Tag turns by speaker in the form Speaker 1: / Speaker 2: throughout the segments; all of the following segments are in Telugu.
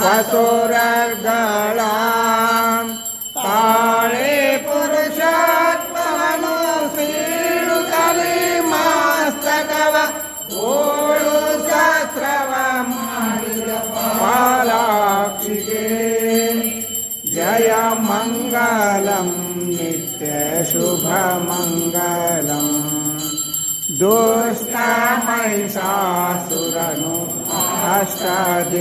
Speaker 1: ससुरर्दला पुरुषात्मनुषी कलि ओळु ओडु सस्रवक्षि जय मङ्गलम् नित्यशुभमङ्गलम् దుష్టమైషాసురను అష్టదిక్పాలకర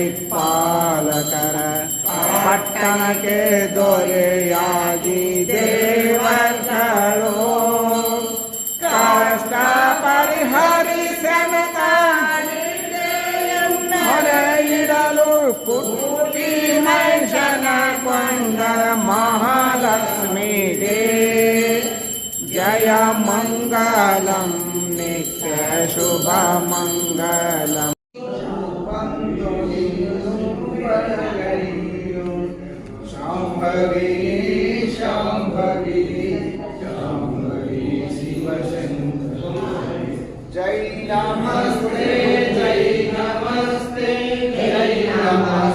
Speaker 1: పట్టణకే దొರೆయాది దేవర్షడు కష్ట పరిహరి శనకాడలు కుటి మైషన కొండ మహాలక్ష్మీ దేవి नित्यय मङ्गलं नित्यशुभमङ्गलम् शाम्भवी शाम्भवी शाम्भवी शिवशङ्कर जय नमस्ते जय नमस्ते जय नमस्ते।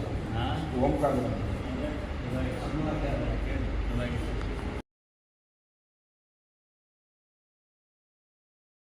Speaker 2: ಓಂಕಾರ